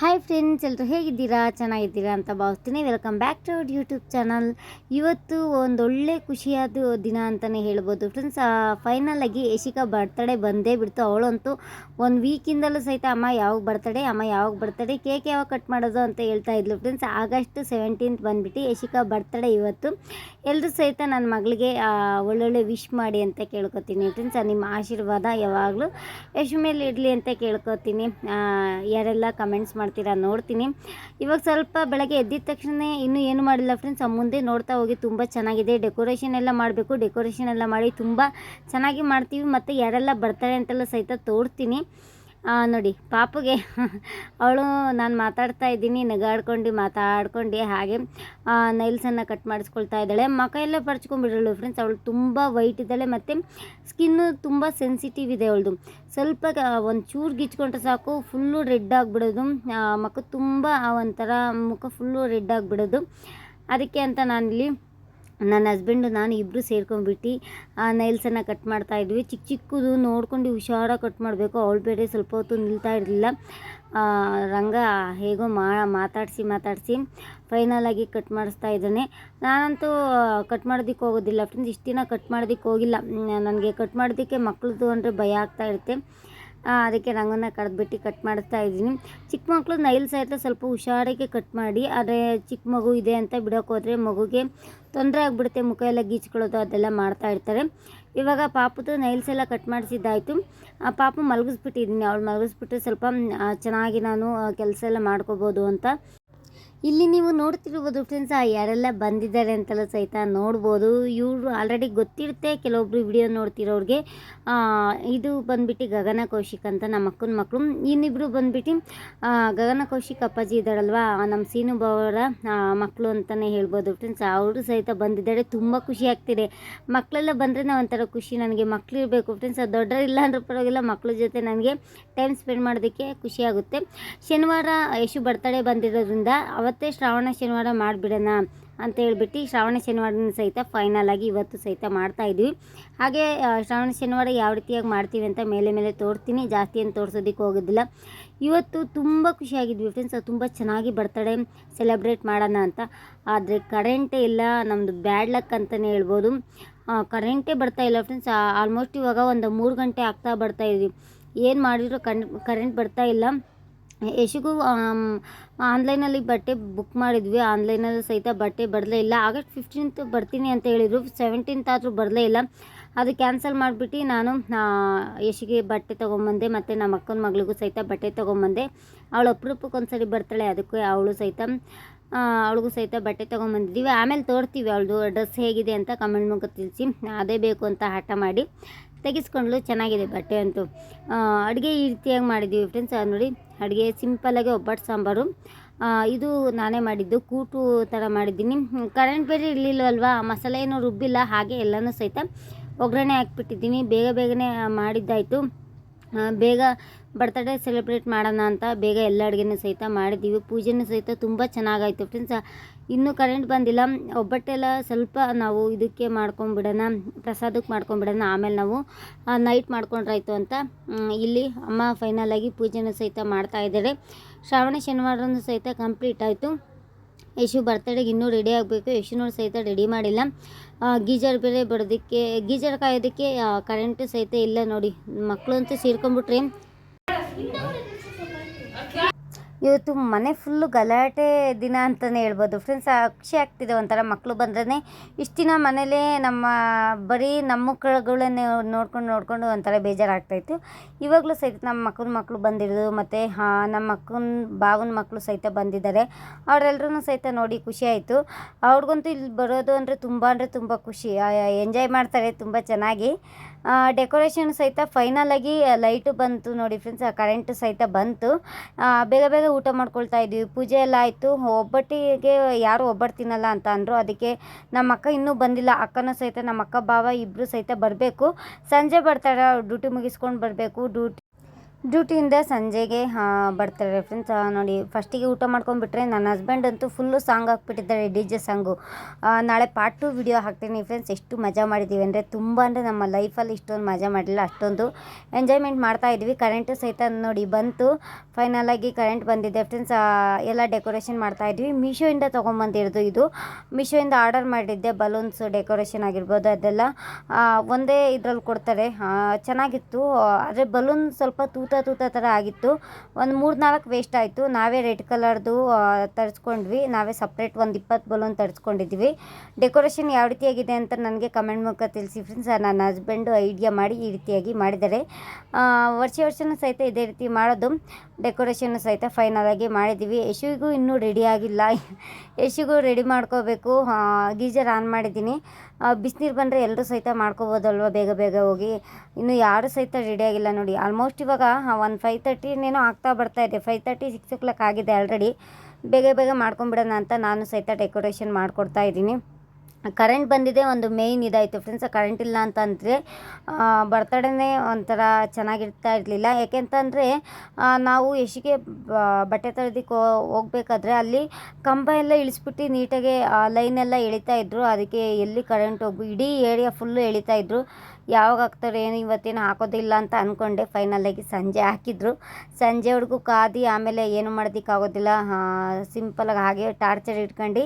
Hi friends ಎಲ್ಲರೂ ಹೇಗಿದ್ದೀರಾ? ಚೆನ್ನಾಗಿದ್ದೀರಾ ಅಂತ ಭಾವಿಸ್ತೀನಿ. Welcome back to our YouTube channel ಇವತ್ತು ಒಂದೊಳ್ಳೆ ಖುಷಿಯಾದ ದಿನ ಅಂತಲೇ ಹೇಳ್ಬೋದು. ಫ್ರೆಂಡ್ಸ್ ಫೈನಲ್ ಆಗಿ ಯಶಿಕಾ ಬರ್ತಡೇ ಬಂದೇ ಬಿಡ್ತು. ಅವಳಂತೂ ಒಂದು ವೀಕಿಂದಲೂ ಸಹಿತ ಅಮ್ಮ ಯಾವಾಗ ಬರ್ತಡೇ ಅಮ್ಮ ಯಾವಾಗ ಬರ್ತಡೇ ಕೇಕ್ ಯಾವಾಗ ಕಟ್ ಮಾಡೋದು ಅಂತ ಹೇಳ್ತಾ ಇದ್ಲು. ಫ್ರೆಂಡ್ಸ್ ಆಗಸ್ಟ್ ಸೆವೆಂಟೀನ್ತ್ ಬಂದುಬಿಟ್ಟು ಯಶಿಕಾ ಬರ್ತಡೇ ಇವತ್ತು. ಎಲ್ಲರೂ ಸಹಿತ ನನ್ನ ಮಗಳಿಗೆ ಒಳ್ಳೊಳ್ಳೆ ವಿಶ್ ಮಾಡಿ ಅಂತ ಕೇಳ್ಕೊತೀನಿ. ಫ್ರೆಂಡ್ಸ್ ನಿಮ್ಮ ಆಶೀರ್ವಾದ ಯಾವಾಗಲೂ ಯಶ್ ಮೇಲೆ ಇರಲಿ ಅಂತ ಕೇಳ್ಕೊತೀನಿ. ಯಾರೆಲ್ಲ ಕಮೆಂಟ್ಸ್ ಮಾಡ್ತೀರಾ ನೋಡ್ತೀನಿ. ಇವಾಗ ಸ್ವಲ್ಪ ಬೆಳಗ್ಗೆ ಎದ್ದಿದ ತಕ್ಷಣ ಇನ್ನೂ ಏನು ಮಾಡಿಲ್ಲ ಫ್ರೆಂಡ್ಸ್ ಮುಂದೆ ನೋಡ್ತಾ ಹೋಗಿ ತುಂಬ ಚೆನ್ನಾಗಿದೆ. ಡೆಕೋರೇಷನ್ ಎಲ್ಲ ಮಾಡಬೇಕು ಡೆಕೋರೇಷನ್ ಎಲ್ಲ ಮಾಡಿ ತುಂಬ ಚೆನ್ನಾಗಿ ಮಾಡ್ತೀವಿ. ಮತ್ತು ಯಾರೆಲ್ಲ ಬರ್ತಾರೆ ಅಂತೆಲ್ಲ ಸಹಿತ ತೋರ್ತೀನಿ. ಆ, ನೋಡಿ, ಪಾಪುಗೆ ಅವಳು ನಾನು ಮಾತಾಡ್ತಾ ಇದ್ದೀನಿ, ನಗಾಡ್ಕೊಂಡು ಮಾತಾಡ್ಕೊಂಡು ಹಾಗೆ ನೈಲ್ಸನ್ನು ಕಟ್ ಮಾಡಿಸ್ಕೊಳ್ತಾ ಇದ್ದಾಳೆ. ಮಕ ಎಲ್ಲ ಪರ್ಚ್ಕೊಂಡ್ಬಿಡಳು ಫ್ರೆಂಡ್ಸ್ ಅವಳು ತುಂಬ ವೈಟ್ ಇದ್ದಾಳೆ ಮತ್ತು ಸ್ಕಿನ್ನು ತುಂಬ ಸೆನ್ಸಿಟಿವ್ ಇದೆ ಅವಳದು. ಸ್ವಲ್ಪ ಒಂದು ಚೂರು ಗಿಚ್ಕೊಂಡ್ರೆ ಸಾಕು ಫುಲ್ಲು ರೆಡ್ ಆಗಿಬಿಡೋದು. ಮಕ ತುಂಬ ಒಂಥರ ಮುಖ ಫುಲ್ಲು ರೆಡ್ ಆಗಿಬಿಡೋದು. ಅದಕ್ಕೆ ಅಂತ ನಾನಿಲ್ಲಿ ನನ್ನ ಹಸ್ಬೆಂಡು ನಾನು ಇಬ್ಬರು ಸೇರ್ಕೊಂಡ್ಬಿಟ್ಟು, ಆ ನೈಲ್ಸನ್ನು ಕಟ್ ಮಾಡ್ತಾ ಇದ್ವಿ. ಚಿಕ್ಕ ಚಿಕ್ಕದು ನೋಡ್ಕೊಂಡು ಹುಷಾರಾಗಿ ಕಟ್ ಮಾಡಬೇಕು. ಅವಳು ಬೇರೆ ಸ್ವಲ್ಪ ಹೊತ್ತು ನಿಲ್ತಾ ಇರಲಿಲ್ಲ. ರಂಗ ಹೇಗೋ ಮಾ, ಮಾತಾಡಿಸಿ ಮಾತಾಡಿಸಿ ಆಗಿ ಕಟ್ ಮಾಡಿಸ್ತಾ ಇದ್ದಾನೆ. ನಾನಂತೂ ಕಟ್ ಮಾಡೋದಕ್ಕೆ ಹೋಗೋದಿಲ್ಲ. ಫ್ರೆಂಡ್ಸ್ ಇಷ್ಟು ದಿನ ಕಟ್ ಮಾಡೋದಕ್ಕೆ ಹೋಗಿಲ್ಲ. ನನಗೆ ಕಟ್ ಮಾಡೋದಕ್ಕೆ ಮಕ್ಕಳದು ಅಂದರೆ ಭಯ ಆಗ್ತಾ ಇರುತ್ತೆ. ಅದಕ್ಕೆ ರಂಗನ ಕಡ್ದುಬಿಟ್ಟು ಕಟ್ ಮಾಡಿಸ್ತಾ ಇದ್ದೀನಿ. ಚಿಕ್ಕ ಮಕ್ಕಳು ನೈಲ್ ಸಹಿತ ಸ್ವಲ್ಪ ಹುಷಾರಾಗಿ ಕಟ್ ಮಾಡಿ, ಆದರೆ ಚಿಕ್ಕ ಮಗು ಇದೆ ಅಂತ ಬಿಡೋಕೆ ಹೋದರೆ ಮಗುಗೆ ತೊಂದರೆ ಆಗಿಬಿಡುತ್ತೆ, ಮುಖ ಎಲ್ಲ ಗೀಚ್ಕೊಳ್ಳೋದು ಅದೆಲ್ಲ ಮಾಡ್ತಾ ಇರ್ತಾರೆ. ಇವಾಗ ಪಾಪದು ನೈಲ್ಸ್ ಎಲ್ಲ ಕಟ್ ಮಾಡಿಸಿದ್ದಾಯಿತು. ಆ, ಪಾಪು ಮಲಗಿಸ್ಬಿಟ್ಟಿದ್ದೀನಿ ಅವಳು ಮಲಗಿಸ್ಬಿಟ್ಟು ಸ್ವಲ್ಪ ಚೆನ್ನಾಗಿ ನಾನು ಕೆಲಸ ಎಲ್ಲ ಮಾಡ್ಕೋಬೋದು ಅಂತ. ಇಲ್ಲಿ ನೀವು ನೋಡ್ತಿರ್ಬೋದು ಫ್ರೆಂಡ್ಸ್ ಯಾರೆಲ್ಲ ಬಂದಿದ್ದಾರೆ ಅಂತೆಲ್ಲ ಸಹಿತ ನೋಡ್ಬೋದು. ಇವರು ಆಲ್ರೆಡಿ ಗೊತ್ತಿರುತ್ತೆ ಕೆಲವೊಬ್ರು ವಿಡಿಯೋ ನೋಡ್ತಿರೋರಿಗೆ. ಇದು ಬಂದ್ಬಿಟ್ಟು ಗಗನ ಕೌಶಿಕ್ ಅಂತ ನಮ್ಮ ಅಕ್ಕನ ಮಕ್ಕಳು ಇನ್ನಿಬ್ಬರು ಬಂದ್ಬಿಟ್ಟು ಗಗನ ಕೌಶಿಕ್ ಅಪ್ಪಾಜಿ ಇದ್ದಾರಲ್ವಾ? ನಮ್ಮ ಸೀನು ಬಾವರ ಮಕ್ಕಳು ಅಂತಲೇ ಹೇಳ್ಬೋದು ಫ್ರೆಂಡ್ಸ್ ಅವರು ಸಹಿತ ಬಂದಿದ್ದಾರೆ. ತುಂಬ ಖುಷಿ ಆಗ್ತಿದೆ. ಮಕ್ಕಳೆಲ್ಲ ಬಂದ್ರೆ ಒಂಥರ ಖುಷಿ ನನಗೆ. ಮಕ್ಕಳು ಇರಬೇಕು ಫ್ರೆಂಡ್ಸ್ ದೊಡ್ಡರಿಲ್ಲ ಅಂದ್ರೆ ಪರವಾಗಿಲ್ಲ ಮಕ್ಕಳ ಜೊತೆ ನನಗೆ ಟೈಮ್ ಸ್ಪೆಂಡ್ ಮಾಡೋದಕ್ಕೆ ಖುಷಿ ಆಗುತ್ತೆ. ಶನಿವಾರ ಯಶು ಬರ್ತಡೇ ಬಂದಿರೋದ್ರಿಂದ, ಅವತ್ತೇ ಶ್ರಾವಣ ಶನಿವಾರ ಮಾಡಿಬಿಡೋಣ ಅಂತ ಹೇಳ್ಬಿಟ್ಟು ಶ್ರಾವಣ ಶನಿವಾರನ ಸಹಿತ ಫೈನಲ್ ಆಗಿ ಇವತ್ತು ಸಹಿತ ಮಾಡ್ತಾ ಇದ್ವಿ. ಹಾಗೆ ಶ್ರಾವಣ ಶನಿವಾರ ಯಾವ ರೀತಿಯಾಗಿ ಮಾಡ್ತೀವಿ ಅಂತ ಮೇಲೆ ಮೇಲೆ ತೋರಿಸ್ತೀನಿ. ಜಾಸ್ತಿ ಏನು ತೋರಿಸೋದಕ್ಕೆ ಹೋಗೋದಿಲ್ಲ. ಇವತ್ತು ತುಂಬ ಖುಷಿಯಾಗಿದ್ವಿ ಫ್ರೆಂಡ್ಸ್ ತುಂಬ ಚೆನ್ನಾಗಿ ಬರ್ತಡೇ ಸೆಲೆಬ್ರೇಟ್ ಮಾಡೋಣ ಅಂತ. ಆದರೆ ಕರೆಂಟೇ ಇಲ್ಲ. ನಮ್ಮದು ಬ್ಯಾಡ್ ಲಕ್ ಅಂತಲೇ ಹೇಳ್ಬೋದು. ಕರೆಂಟೇ ಬರ್ತಾ ಇಲ್ಲ ಫ್ರೆಂಡ್ಸ್ ಆಲ್ಮೋಸ್ಟ್ ಇವಾಗ ಒಂದು ಮೂರು ಗಂಟೆ ಆಗ್ತಾ ಬರ್ತಾ ಇದ್ವಿ. ಏನು ಮಾಡಿದ್ರು ಕರೆಂಟ್ ಬರ್ತಾ ಇಲ್ಲ. ಯಶಿಗೂ ಆನ್ಲೈನಲ್ಲಿ ಬಟ್ಟೆ ಬುಕ್ ಮಾಡಿದ್ವಿ. ಆನ್ಲೈನಲ್ಲಿ ಸಹಿತ ಬಟ್ಟೆ ಬರಲೇ ಇಲ್ಲ. ಆಗಸ್ಟ್ ಫಿಫ್ಟೀನ್ತ್ ಬರ್ತೀನಿ ಅಂತ ಹೇಳಿದರು. ಸೆವೆಂಟೀನ್ತ್ ಆದರೂ ಬರಲೇ ಇಲ್ಲ. ಅದು ಕ್ಯಾನ್ಸಲ್ ಮಾಡಿಬಿಟ್ಟು ನಾನು ಯಶಿಗೆ ಬಟ್ಟೆ ತೊಗೊಂಬಂದೆ ಮತ್ತು ನಮ್ಮ ಅಕ್ಕನ ಮಗಳಿಗೂ ಸಹಿತ ಬಟ್ಟೆ ತೊಗೊಂಬಂದೆ. ಅವಳು ಅಪರೂಪಕ್ಕೆ ಒಂದ್ಸರಿ ಬರ್ತಾಳೆ. ಅದಕ್ಕೆ ಅವಳು ಸಹಿತ ಅವಳಿಗೂ ಸಹಿತ ಬಟ್ಟೆ ತೊಗೊಂಬಂದಿದ್ದೀವಿ. ಆಮೇಲೆ ತೋರ್ತೀವಿ ಅವಳದು ಡ್ರೆಸ್ ಹೇಗಿದೆ ಅಂತ ಕಮೆಂಟ್ ಮುಖ ತಿಳಿಸಿ. ಅದೇ ಬೇಕು ಅಂತ ಹಠ ಮಾಡಿ. ತೆಗೆಸ್ಕೊಂಡ್ಲು ಚೆನ್ನಾಗಿದೆ ಬಟ್ಟೆ ಅಂತೂ. ಅಡುಗೆ ಈ ರೀತಿಯಾಗಿ ಮಾಡಿದ್ದೀವಿ ಫ್ರೆಂಡ್ಸ್ ನೋಡಿ, ಅಡುಗೆ ಸಿಂಪಲ್ಲಾಗಿ ಒಬ್ಬಟ್ಟು ಸಾಂಬಾರು. ಇದು ನಾನೇ ಮಾಡಿದ್ದು, ಕೂಟು ಥರ ಮಾಡಿದ್ದೀನಿ. ಕರೆಂಟ್ ಬೇರೆ ಇರಲಿಲ್ಲವಲ್ವಾ ಮಸಾಲೆ ಏನೂ ರುಬ್ಬಿಲ್ಲ, ಹಾಗೆ ಎಲ್ಲನೂ ಸಹಿತ ಒಗ್ಗರಣೆ ಹಾಕ್ಬಿಟ್ಟಿದ್ದೀನಿ. ಬೇಗ ಬೇಗನೆ ಮಾಡಿದ್ದಾಯಿತು. ಬೇಗ ಬರ್ತಡೇ ಸೆಲೆಬ್ರೇಟ್ ಮಾಡೋಣ ಅಂತ ಬೇಗ ಎಲ್ಲ ಅಡುಗೆನೂ ಸಹಿತ ಮಾಡಿದ್ದೀವಿ. ಪೂಜೆನೂ ಸಹಿತ ತುಂಬ ಚೆನ್ನಾಗಾಯಿತು ಫ್ರೆಂಡ್ಸ್ ಇನ್ನೂ ಕರೆಂಟ್ ಬಂದಿಲ್ಲ. ಒಬ್ಬಟ್ಟೆಲ್ಲ ಸ್ವಲ್ಪ ನಾವು ಇದಕ್ಕೆ ಮಾಡ್ಕೊಂಬಿಡೋಣ, ಪ್ರಸಾದಕ್ಕೆ ಮಾಡ್ಕೊಂಬಿಡೋಣ. ಆಮೇಲೆ ನಾವು ನೈಟ್ ಮಾಡ್ಕೊಂಡ್ರಾಯ್ತು ಅಂತ ಇಲ್ಲಿ ಅಮ್ಮ ಫೈನಲ್ ಆಗಿ ಪೂಜೆನೂ ಸಹಿತ ಮಾಡ್ತಾ ಇದ್ದಾರೆ. ಶ್ರಾವಣ, ಶನಿವಾರನೂ ಸಹಿತ ಕಂಪ್ಲೀಟ್ ಆಯಿತು. ಯಶು ಬರ್ತಡೆಗೆ ಇನ್ನೂ ರೆಡಿ ಆಗಬೇಕು. ಯಶುನೂ ಸಹಿತ ರೆಡಿ ಮಾಡಿಲ್ಲ. ಗೀಜರ್ ಬೇರೆ ಬರೋದಕ್ಕೆ, ಗೀಜರ್ ಕಾಯೋದಕ್ಕೆ ಕರೆಂಟು ಸಹಿತ ಇಲ್ಲ ನೋಡಿ. ಮಕ್ಕಳು ಅಂತೂ ಸೇರ್ಕೊಂಡ್ಬಿಟ್ರೆ ಇವತ್ತು ಮನೆ ಫುಲ್ಲು ಗಲಾಟೆ ದಿನ ಅಂತಲೇ ಹೇಳ್ಬೋದು. ಫ್ರೆಂಡ್ಸ್ ಖುಷಿ ಆಗ್ತಿದೆ ಒಂಥರ ಮಕ್ಕಳು ಬಂದ್ರೇ ಇಷ್ಟು ದಿನ ಮನೇಲೇ ನಮ್ಮ ಬರೀ ನಮ್ಮ ಮಕ್ಕಳುಗಳನ್ನೇ ನೋಡ್ಕೊಂಡು ನೋಡಿಕೊಂಡು ಒಂಥರ ಬೇಜಾರಾಗ್ತಾಯಿತ್ತು. ಇವಾಗಲೂ ಸಹಿತ ನಮ್ಮ ಮಕ್ಕಳ ಮಕ್ಕಳು ಬಂದಿರೋದು ಮತ್ತು ನಮ್ಮ ಮಕ್ಕನ ಬಾವನ ಮಕ್ಕಳು ಸಹಿತ ಬಂದಿದ್ದಾರೆ. ಅವರೆಲ್ಲರೂ ಸಹಿತ ನೋಡಿ ಖುಷಿ ಆಯಿತು. ಅವ್ರಿಗಂತೂ ಇಲ್ಲಿ ಬರೋದು ಅಂದರೆ ತುಂಬ ಅಂದರೆ ತುಂಬ ಖುಷಿ. ಎಂಜಾಯ್ ಮಾಡ್ತಾರೆ ತುಂಬ ಚೆನ್ನಾಗಿ. ಡೆಕೋರೇಷನ್ ಸಹಿತ ಫೈನಲ್ ಆಗಿ ಲೈಟು ಬಂತು ನೋಡಿ ಫ್ರೆಂಡ್ಸ್ ಕರೆಂಟು ಸಹಿತ ಬಂತು. ಆ, ಬೇಗ ಬೇಗ ಊಟ ಮಾಡ್ಕೊಳ್ತಾ ಇದ್ದೀವಿ ಪೂಜೆ ಎಲ್ಲ ಆಯಿತು. ಒಬ್ಬಟ್ಟಿಗೆ ಯಾರು ಒಬ್ಬಟ್ಟು ತಿನ್ನಲ್ಲ ಅಂತ ಅಂದರು. ಅದಕ್ಕೆ ನಮ್ಮ ಅಕ್ಕ ಇನ್ನೂ ಬಂದಿಲ್ಲ. ಅಕ್ಕನೂ ಸಹಿತ ನಮ್ಮ ಅಕ್ಕ ಬಾವ ಇಬ್ಬರು ಸಹಿತ ಬರಬೇಕು. ಸಂಜೆ ಬರ್ತಾರೆ ಡ್ಯೂಟಿ ಮುಗಿಸ್ಕೊಂಡು ಬರಬೇಕು. ಡ್ಯೂಟಿ ಡ್ಯೂಟಿಯಿಂದ ಸಂಜೆಗೆ ಬರ್ತಾರೆ ಫ್ರೆಂಡ್ಸ್ ನೋಡಿ ಫಸ್ಟಿಗೆ ಊಟ ಮಾಡ್ಕೊಂಡ್ಬಿಟ್ರೆ ನನ್ನ ಹಸ್ಬೆಂಡ್ ಅಂತೂ ಫುಲ್ಲು ಸಾಂಗ್ ಹಾಕ್ಬಿಟ್ಟಿದ್ದಾರೆ ಡಿ ಜೆ ಸಾಂಗು ನಾಳೆ ಪಾರ್ಟ್ ಟು ವಿಡಿಯೋ ಹಾಕ್ತೀನಿ ಫ್ರೆಂಡ್ಸ್ ಎಷ್ಟು ಮಜಾ ಮಾಡಿದ್ದೀವಿ ಅಂದರೆ ತುಂಬ ಅಂದರೆ ನಮ್ಮ ಲೈಫಲ್ಲಿ ಇಷ್ಟೊಂದು ಮಜಾ ಮಾಡಲಿಲ್ಲ, ಅಷ್ಟೊಂದು ಎಂಜಾಯ್ಮೆಂಟ್ ಮಾಡ್ತಾ ಇದ್ವಿ. ಕರೆಂಟು ಸಹಿತ ನೋಡಿ ಬಂತು. ಫೈನಲಾಗಿ ಕರೆಂಟ್ ಬಂದಿದೆ ಫ್ರೆಂಡ್ಸ್ ಎಲ್ಲ ಡೆಕೋರೇಷನ್ ಮಾಡ್ತಾ ಇದ್ವಿ. ಮೀಶೋಯಿಂದ ತೊಗೊಂಬಂದಿರೋದು ಇದು. ಮೀಶೋಯಿಂದ ಆರ್ಡರ್ ಮಾಡಿದ್ದೆ ಬಲೂನ್ಸ್ ಡೆಕೋರೇಷನ್ ಆಗಿರ್ಬೋದು ಅದೆಲ್ಲ. ಒಂದೇ ಇದರಲ್ಲಿ ಕೊಡ್ತಾರೆ. ಚೆನ್ನಾಗಿತ್ತು. ಆದರೆ ಬಲೂನ್ ಸ್ವಲ್ಪ ತೂತ ತೂತ ಥರ ಆಗಿತ್ತು. ಒಂದು ಮೂರು ನಾಲ್ಕು ವೇಸ್ಟ್ ಆಯಿತು. ನಾವೇ ರೆಡ್ ಕಲರ್ದು ತರಿಸ್ಕೊಂಡ್ವಿ. ನಾವೇ ಸಪ್ರೇಟ್ ಒಂದು ಇಪ್ಪತ್ತು ಬಲೂನ್ ತರಿಸ್ಕೊಂಡಿದ್ವಿ. ಡೆಕೋರೇಷನ್ ಯಾವ ರೀತಿಯಾಗಿದೆ ಅಂತ ನನಗೆ ಕಮೆಂಟ್ ಮೂಲಕ ತಿಳಿಸಿ ಫ್ರೆಂಡ್ಸ್ ನನ್ನ ಹಸ್ಬೆಂಡು ಐಡಿಯಾ ಮಾಡಿ ಈ ರೀತಿಯಾಗಿ ಮಾಡಿದ್ದಾರೆ. ವರ್ಷ ವರ್ಷನೂ ಸಹಿತ ಇದೇ ರೀತಿ ಮಾಡೋದು. ಡೆಕೋರೇಷನ್ ಸಹಿತ ಫೈನಲ್ ಆಗಿ ಮಾಡಿದ್ದೀವಿ. ಯಶುವಿಗೂ ಇನ್ನೂ ರೆಡಿ ಆಗಿಲ್ಲ. ಯಶುಗೂ ರೆಡಿ ಮಾಡ್ಕೋಬೇಕು. ಗೀಜರ್ ಆನ್ ಮಾಡಿದ್ದೀನಿ. ಬಿಸಿನೀರು ಬಂದರೆ ಎಲ್ಲರೂ ಸಹಿತ ಮಾಡ್ಕೋಬೋದಲ್ವ ಬೇಗ ಬೇಗ ಹೋಗಿ. ಇನ್ನು ಯಾರು ಸಹಿತ ರೆಡಿ ಆಗಿಲ್ಲ ನೋಡಿ. ಆಲ್ಮೋಸ್ಟ್ ಇವಾಗ ಒಂದು ಫೈವ್ ತರ್ಟಿನೇನೋ ಆಗ್ತಾ ಬರ್ತಾ ಇದೆ. Five thirty six o'clock ಆಗಿದೆ ಆಲ್ರೆಡಿ ಬೇಗ ಬೇಗ ಮಾಡ್ಕೊಂಬಿಡೋಣ ಅಂತ ನಾನು ಸಹಿತ ಡೆಕೋರೇಷನ್ ಮಾಡಿಕೊಡ್ತಾ ಇದ್ದೀನಿ. ಕರೆಂಟ್ ಬಂದಿದೆ, ಒಂದು ಮೇಯ್ನ್ ಇದಾಯಿತು ಫ್ರೆಂಡ್ಸ್ ಕರೆಂಟ್ ಇಲ್ಲ ಅಂತಂದರೆ ಬರ್ತಡೇನೇ ಒಂಥರ ಚೆನ್ನಾಗಿರ್ತಾ ಇರಲಿಲ್ಲ. ಯಾಕೆಂತಂದರೆ ನಾವು ಎಷ್ಟಿಗೆ ಬಟ್ಟೆ ತೊಳೆದಕ್ಕೆ ಹೋಗ್ಬೇಕಾದ್ರೆ ಅಲ್ಲಿ ಕಂಬ ಎಲ್ಲ ಇಳಿಸ್ಬಿಟ್ಟು ನೀಟಾಗಿ ಲೈನ್ ಎಲ್ಲ ಎಳಿತಾ ಇದ್ರು. ಅದಕ್ಕೆ ಎಲ್ಲಿ ಕರೆಂಟ್ ಹೋಗ್ಬಿ ಇಡೀ ಏರಿಯಾ ಫುಲ್ಲು ಎಳಿತಾ ಇದ್ರು. ಯಾವಾಗ ಹಾಕ್ತಾರೆ, ಏನು ಇವತ್ತೇನು ಹಾಕೋದಿಲ್ಲ ಅಂತ ಅಂದ್ಕೊಂಡೆ ಫೈನಲಾಗಿ ಸಂಜೆ ಹಾಕಿದ್ರು. ಸಂಜೆವರೆಗೂ ಕಾದಿ, ಆಮೇಲೆ ಏನು ಮಾಡೋದಕ್ಕಾಗೋದಿಲ್ಲ ಸಿಂಪಲಾಗಿ ಹಾಗೆ ಟಾರ್ಚರ್ ಇಟ್ಕೊಂಡು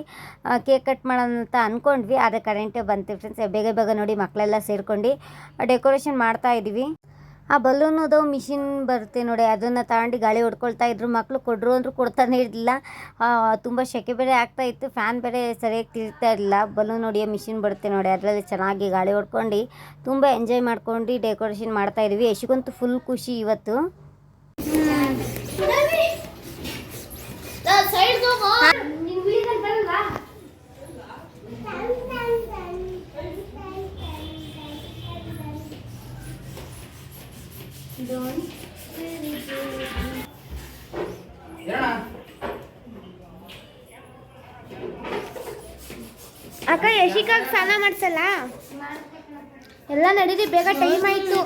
ಕೇಕ್ ಕಟ್ ಮಾಡೋಣ ಅಂತ ಅಂದ್ಕೊಂಡ್ವಿ ಆದರೆ ಕರೆಂಟೇ ಬಂತು ಫ್ರೆಂಡ್ಸ್ ಬೇಗ ಬೇಗ ನೋಡಿ ಮಕ್ಕಳೆಲ್ಲ ಸೇರ್ಕೊಂಡು ಡೆಕೋರೇಷನ್ ಮಾಡ್ತಾ ಇದ್ದೀವಿ ಆ ಬಲೂನ್ ಅದು ಮಿಷಿನ್ ಬರುತ್ತೆ ನೋಡಿ, ಅದನ್ನು ತಗೊಂಡು ಗಾಳಿ ಹೊಡ್ಕೊಳ್ತಾ ಇದ್ರು. ಮಕ್ಕಳು ಕೊಡ್ರು ಅಂದರು ಕೊಡ್ತಾನೆ ಇರಲಿಲ್ಲ. ತುಂಬ ಸೆಕೆ ಬೇರೆ ಆಗ್ತಾ ಇತ್ತು. ಫ್ಯಾನ್ ಬೇರೆ ಸರಿಯಾಗಿ ತಿರ್ತಾ ಇರಲಿಲ್ಲ. ಬಲೂನ್ ಹೊಡಿಯೋ ಮಿಷಿನ್ ಬರುತ್ತೆ ನೋಡಿ, ಅದರಲ್ಲಿ ಚೆನ್ನಾಗಿ ಗಾಳಿ ಹೊಡ್ಕೊಂಡು ತುಂಬ ಎಂಜಾಯ್ ಮಾಡ್ಕೊಂಡು ಡೆಕೋರೇಷನ್ ಮಾಡ್ತಾ ಇದ್ವಿ. ಯಶಗಂತೂ ಫುಲ್ ಖುಷಿ ಇವತ್ತು. ಅಕ್ಕ ಯಶಿಕಾಗ ಸ್ನಾನ ಮಾಡ್ಸಲ್ಲ? ಎಲ್ಲ ನಡೀರಿ ಬೇಗ ಟೈಮ್ ಆಯ್ತು.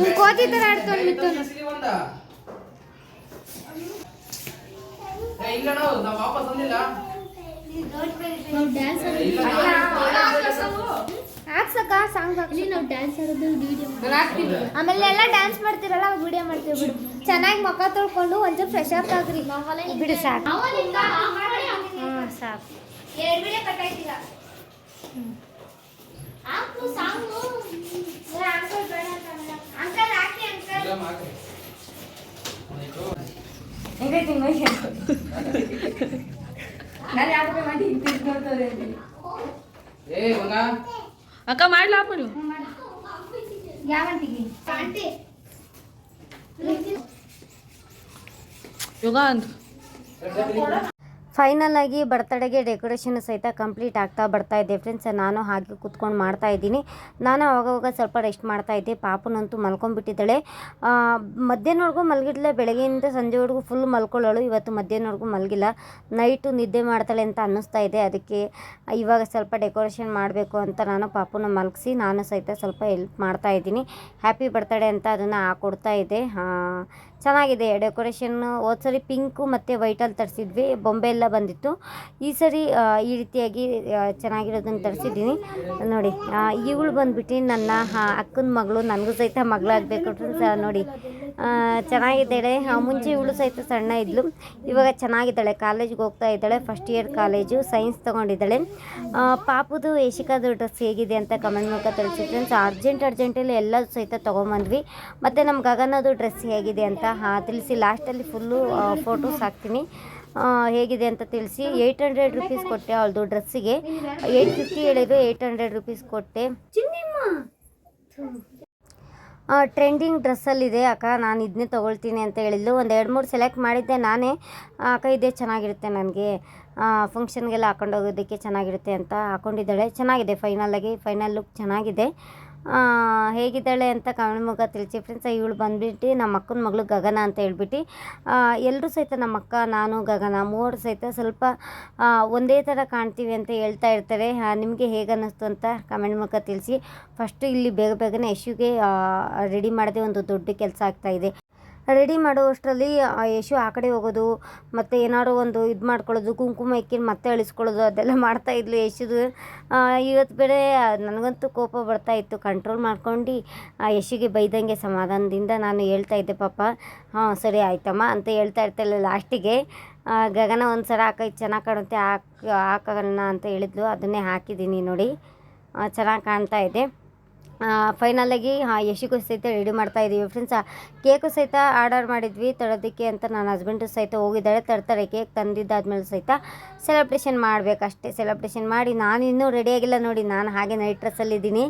ನಿಮ್ ಕೋತಿ ತರ ಮಿಥುನ್ ಹಾಕ್ಸಕ್ಕ ಸಾಂಗ್ ಹಾಕ್ಲಿ ನಾವು ಡ್ಯಾನ್ಸ್ ಆಡೋದು ವಿಡಿಯೋ ಆಮೇಲೆ ಎಲ್ಲ ಡ್ಯಾನ್ಸ್ ಮಾಡ್ತಿರಲ್ಲ ವಿಡಿಯೋ ಮಾಡ್ತೀವಿ ಬಿಡು. ಚೆನ್ನಾಗಿ ಮುಖ ತೊಳ್ಕೊಂಡು ಒಂಚೂರು ಫ್ರೆಶ್ ಅಪ್ ಆಗ್ರಿ. ಬಿಡು ಸಾಕು. ಸಾಕು. ಅಂಕಲ್ ಬೇಡ ಅಂಕಲ್ ಹಾಕಿ ಅಂಕಲ್. ಅಕ್ಕ ಮಾಡ್ಲಾ ಯಾವಂತಿಗೆ ಆಂಟಿ. ಯೋಗ ಅಂತ ಫೈನಲ್ ಆಗಿ ಬರ್ತಡೆಗೆ ಡೆಕೋರೇಷನ್ ಸಹಿತ ಕಂಪ್ಲೀಟ್ ಆಗ್ತಾ ಬರ್ತಾ ಇದೆ ಫ್ರೆಂಡ್ಸ್ ನಾನು ಹಾಗೆ ಕುತ್ಕೊಂಡು ಮಾಡ್ತಾ ಇದ್ದೀನಿ. ನಾನು ಅವಾಗವಾಗ ಸ್ವಲ್ಪ ರೆಸ್ಟ್ ಮಾಡ್ತಾ ಇದ್ದೆ. ಪಾಪನಂತೂ ಮಲ್ಕೊಂಡ್ಬಿಟ್ಟಿದ್ದಾಳೆ. ಮಧ್ಯಾಹ್ನವರೆಗೂ ಮಲಗಿಡ್ಲೆ ಬೆಳಗ್ಗೆಯಿಂದ ಸಂಜೆವರೆಗೂ ಫುಲ್ ಮಲ್ಕೊಳ್ಳೋಳು. ಇವತ್ತು ಮಧ್ಯಾಹ್ನವರೆಗೂ ಮಲಗಿಲ್ಲ. ನೈಟು ನಿದ್ದೆ ಮಾಡ್ತಾಳೆ ಅಂತ ಅನ್ನಿಸ್ತಾ ಇದೆ. ಅದಕ್ಕೆ ಇವಾಗ ಸ್ವಲ್ಪ ಡೆಕೋರೇಷನ್ ಮಾಡಬೇಕು ಅಂತ ನಾನು ಪಾಪುನ ಮಲಗಿಸಿ ನಾನು ಸಹಿತ ಸ್ವಲ್ಪ ಹೆಲ್ಪ್ ಮಾಡ್ತಾ ಇದ್ದೀನಿ. ಹ್ಯಾಪಿ ಬರ್ತಡೇ ಅಂತ ಅದನ್ನು ಹಾಕೊಡ್ತಾ ಇದ್ದೆ ಚೆನ್ನಾಗಿದೆ. ಡೆಕೋರೇಷನ್ ಹೋದ್ಸರಿ ಪಿಂಕು ಮತ್ತು ವೈಟಲ್ಲಿ ತರಿಸಿದ್ವಿ. ಬೊಂಬೆ ಎಲ್ಲ ಬಂದಿತ್ತು. ಈ ಸರಿ ಈ ರೀತಿಯಾಗಿ ಚೆನ್ನಾಗಿರೋದನ್ನು ತರಿಸಿದ್ದೀನಿ. ನೋಡಿ ಇವಳು ಬಂದ್ಬಿಟ್ಟು ನನ್ನ ಅಕ್ಕನ ಮಗಳು, ನನಗೂ ಸಹಿತ ಮಗಳಾಗಬೇಕು ಫ್ರೆಂಡ್ಸ್ ನೋಡಿ ಚೆನ್ನಾಗಿದ್ದಾಳೆ. ಮುಂಚೆ ಇವಳು ಸಹಿತ ಸಣ್ಣ ಇದ್ಲು. ಇವಾಗ ಚೆನ್ನಾಗಿದ್ದಾಳೆ. ಕಾಲೇಜ್ಗೆ ಹೋಗ್ತಾ ಇದ್ದಾಳೆ. ಫಸ್ಟ್ ಇಯರ್ ಕಾಲೇಜು ಸೈನ್ಸ್ ತೊಗೊಂಡಿದ್ದಾಳೆ. ಪಾಪದು ಯಶಿಕಾದು ಡ್ರೆಸ್ ಹೇಗಿದೆ ಅಂತ ಕಮೆಂಟ್ ಮೂಲಕ ತಿಳಿಸಿ ಫ್ರೆಂಡ್ಸ್ ಅರ್ಜೆಂಟ್ ಅರ್ಜೆಂಟಲ್ಲಿ ಎಲ್ಲ ಸಹಿತ ತೊಗೊಂಬಂದ್ವಿ. ಮತ್ತು ನಮ್ಮ ಗಗನದು ಡ್ರೆಸ್ ಹೇಗಿದೆ ಅಂತ ತಿಳಿಸಿ ಲಾಸ್ಟಲ್ಲಿ ಫುಲ್ಲು ಫೋಟೋಸ್ ಹಾಕ್ತೀನಿ. ಹೇಗಿದೆ ಅಂತ ತಿಳಿಸಿ. ಏಯ್ಟ್ ಹಂಡ್ರೆಡ್ ರುಪೀಸ್ ಕೊಟ್ಟೆ ಅವಳದು ಡ್ರೆಸ್ಸಿಗೆ ಏಯ್ಟ್ ಫಿಫ್ಟಿ ಹೇಳಿದ್ರು ಏಯ್ಟ್ ಹಂಡ್ರೆಡ್ ರುಪೀಸ್ ಕೊಟ್ಟೆ. ಟ್ರೆಂಡಿಂಗ್ ಡ್ರೆಸ್ಸಲ್ಲಿದೆ ಅಕ್ಕ, ನಾನು ಇದನ್ನೇ ತೊಗೊಳ್ತೀನಿ ಅಂತ ಹೇಳಿದ್ಲು. ಒಂದು ಎರಡು ಮೂರು ಸೆಲೆಕ್ಟ್ ಮಾಡಿದ್ದೆ ನಾನೇ. ಅಕ್ಕ, ಇದೇ ಚೆನ್ನಾಗಿರುತ್ತೆ ನನಗೆ. ಫಂಕ್ಷನ್ಗೆಲ್ಲ ಹಾಕೊಂಡು ಹೋಗೋದಕ್ಕೆ ಚೆನ್ನಾಗಿರುತ್ತೆ ಅಂತ ಹಾಕೊಂಡಿದ್ದಾಳೆ. ಚೆನ್ನಾಗಿದೆ ಫೈನಲ್ಲಾಗಿ ಫೈನಲ್ ಲುಕ್ ಚೆನ್ನಾಗಿದೆ. ಹೇಗಿದ್ದಾಳೆ ಅಂತ ಕಾಮೆಂಟ್ ಮುಖ ತಿಳಿಸಿ ಫ್ರೆಂಡ್ಸ್ ಇವಳು ಬಂದ್ಬಿಟ್ಟು, ನಮ್ಮ ಅಕ್ಕನ ಮಗಳು ಗಗನ ಅಂತ ಹೇಳ್ಬಿಟ್ಟು ಎಲ್ಲರೂ ಸಹಿತ ನಮ್ಮ ಅಕ್ಕ, ನಾನು, ಗಗನ ಮೂವರು ಸಹಿತ ಸ್ವಲ್ಪ ಒಂದೇ ಥರ ಕಾಣ್ತೀವಿ ಅಂತ ಹೇಳ್ತಾ ಇರ್ತಾರೆ. ನಿಮಗೆ ಹೇಗೆ ಅನ್ನಿಸ್ತು ಅಂತ ಕಾಮೆಂಟ್ ಮುಖ ತಿಳಿಸಿ. ಫಸ್ಟು ಇಲ್ಲಿ ಬೇಗ ಬೇಗನೆ ಯಶುಗೆ ರೆಡಿ ಮಾಡದೆ ಒಂದು ದೊಡ್ಡ ಕೆಲಸ ಆಗ್ತಾಯಿದೆ ರೆಡಿ ಮಾಡುವಷ್ಟರಲ್ಲಿ ಯಶು ಆ ಕಡೆ ಹೋಗೋದು, ಮತ್ತು ಏನಾದ್ರು ಒಂದು ಇದು ಮಾಡ್ಕೊಳ್ಳೋದು, ಕುಂಕುಮ ಇಕ್ಕಿ ಮತ್ತೆ ಅಳಿಸ್ಕೊಳ್ಳೋದು, ಅದೆಲ್ಲ ಮಾಡ್ತಾ ಇದ್ಲು ಯಶುದು. ಇವತ್ತು ಬೇರೆ ನನಗಂತೂ ಕೋಪ ಬರ್ತಾ ಇತ್ತು. ಕಂಟ್ರೋಲ್ ಮಾಡ್ಕೊಂಡು ಆ ಯಶುಗೆ ಬೈದಂಗೆ ಸಮಾಧಾನದಿಂದ ನಾನು ಹೇಳ್ತಾ ಇದ್ದೆ, ಪಾಪ, ಹಾಂ, ಸರಿ ಆಯ್ತಮ್ಮ, ಅಂತ ಹೇಳ್ತಾ ಇರ್ತಾಳೆ ಲಾಸ್ಟಿಗೆ ಗಗನ ಒಂದು ಸಲ ಹಾಕೈ ಚೆನ್ನಾಗಿ ಕಾಣುತ್ತೆ ಹಾಕ್ ಹಾಕೋಣ ಅಂತ ಹೇಳಿದ್ಲು. ಅದನ್ನೇ ಹಾಕಿದ್ದೀನಿ ನೋಡಿ. ಚೆನ್ನಾಗಿ ಕಾಣ್ತಾ ಇದೆ. ಫೈನಲಾಗಿ ಹಾಂ ಯಶಿಗೂ ಸಹಿತ ರೆಡಿ ಮಾಡ್ತಾ ಇದ್ದೀವಿ ಫ್ರೆಂಡ್ಸ್ ಕೇಕು ಸಹಿತ ಆರ್ಡರ್ ಮಾಡಿದ್ವಿ, ತರೋದಕ್ಕೆ ಅಂತ ನನ್ನ ಹಸ್ಬೆಂಡು ಸಹಿತ ಹೋಗಿದ್ದಾರೆ ತರ್ತಾರೆ ಕೇಕ್ ತಂದಿದ್ದಾದ್ಮೇಲೆ ಸಹಿತ ಸೆಲೆಬ್ರೇಷನ್ ಮಾಡಬೇಕಷ್ಟೇ. ಸೆಲೆಬ್ರೇಷನ್ ಮಾಡಿ ನಾನು ಇನ್ನೂ ರೆಡಿಯಾಗಿಲ್ಲ ನೋಡಿ, ನಾನು ಹಾಗೆ ನೈಟ್ ಡ್ರೆಸ್ಸಲ್ಲಿದ್ದೀನಿ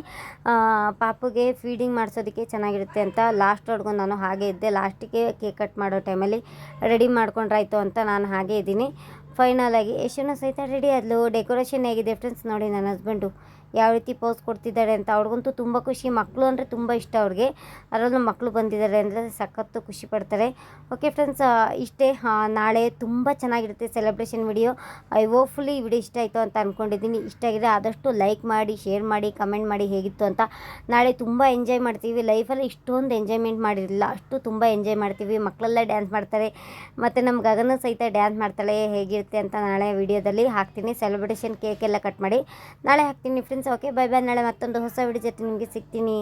ಪಾಪುಗೆ ಫೀಡಿಂಗ್ ಮಾಡಿಸೋದಕ್ಕೆ ಚೆನ್ನಾಗಿರುತ್ತೆ ಅಂತ ಲಾಸ್ಟ್ವರೆಗೂ ನಾನು ಹಾಗೆ ಇದ್ದೆ. ಲಾಸ್ಟಿಗೆ ಕೇಕ್ ಕಟ್ ಮಾಡೋ ಟೈಮಲ್ಲಿ ರೆಡಿ ಮಾಡ್ಕೊಂಡ್ರಾಯ್ತು ಅಂತ ನಾನು ಹಾಗೆ ಇದ್ದೀನಿ. ಫೈನಲಾಗಿ ಯಶನು ಸಹಿತ ರೆಡಿ ಆದಲು. ಡೆಕೋರೇಷನ್ ಹೇಗಿದೆ ಫ್ರೆಂಡ್ಸ್ ನೋಡಿ ನನ್ನ ಹಸ್ಬೆಂಡು ಯಾವ ರೀತಿ ಪೋಸ್ ಕೊಡ್ತಿದ್ದಾರೆ ಅಂತ ಅವ್ರಿಗಂತೂ ತುಂಬ ಖುಷಿ. ಮಕ್ಕಳು ಅಂದರೆ ತುಂಬ ಇಷ್ಟ ಅವ್ರಿಗೆ. ಅದರಲ್ಲೂ ಮಕ್ಕಳು ಬಂದಿದ್ದಾರೆ ಅಂದರೆ ಸಖತ್ತು ಖುಷಿ ಪಡ್ತಾರೆ. ಓಕೆ ಫ್ರೆಂಡ್ಸ್ ಇಷ್ಟೇ ನಾಳೆ ತುಂಬ ಚೆನ್ನಾಗಿರುತ್ತೆ celebration video. I hopefully video ಇಷ್ಟ ಆಯಿತು ಅಂತ ಅಂದ್ಕೊಂಡಿದ್ದೀನಿ ಇಷ್ಟ ಆಗಿದೆ ಆದಷ್ಟು ಲೈಕ್ ಮಾಡಿ, ಶೇರ್ ಮಾಡಿ, ಕಮೆಂಟ್ ಮಾಡಿ ಹೇಗಿತ್ತು ಅಂತ. ನಾಳೆ ತುಂಬ ಎಂಜಾಯ್ ಮಾಡ್ತೀವಿ. ಲೈಫಲ್ಲಿ ಇಷ್ಟೊಂದು ಎಂಜಾಯ್ಮೆಂಟ್ ಮಾಡಿರಲಿಲ್ಲ. ಅಷ್ಟು ತುಂಬ ಎಂಜಾಯ್ ಮಾಡ್ತೀವಿ. ಮಕ್ಕಳೆಲ್ಲ ಡ್ಯಾನ್ಸ್ ಮಾಡ್ತಾರೆ. ಮತ್ತು ನಮ್ಮ ಗಗನ ಸಹಿತ ಡ್ಯಾನ್ಸ್ ಮಾಡ್ತಾಳೆ ಹೇಗಿರುತ್ತೆ ಅಂತ ನಾಳೆ ವಿಡಿಯೋದಲ್ಲಿ ಹಾಕ್ತೀನಿ. ಸೆಲೆಬ್ರೇಷನ್ ಕೇಕ್ ಎಲ್ಲ ಕಟ್ ಮಾಡಿ ನಾಳೆ ಹಾಕ್ತೀನಿ. ಫ್ರೆಂಡ್ಸ್ ಓಕೆ ಬೈ ಬೈ ನಾಳೆ ಮತ್ತೊಂದು ಹೊಸ ವಿಡಿಯೋ ಜೊತೆ ನಿಮಗೆ ಸಿಗ್ತೀನಿ.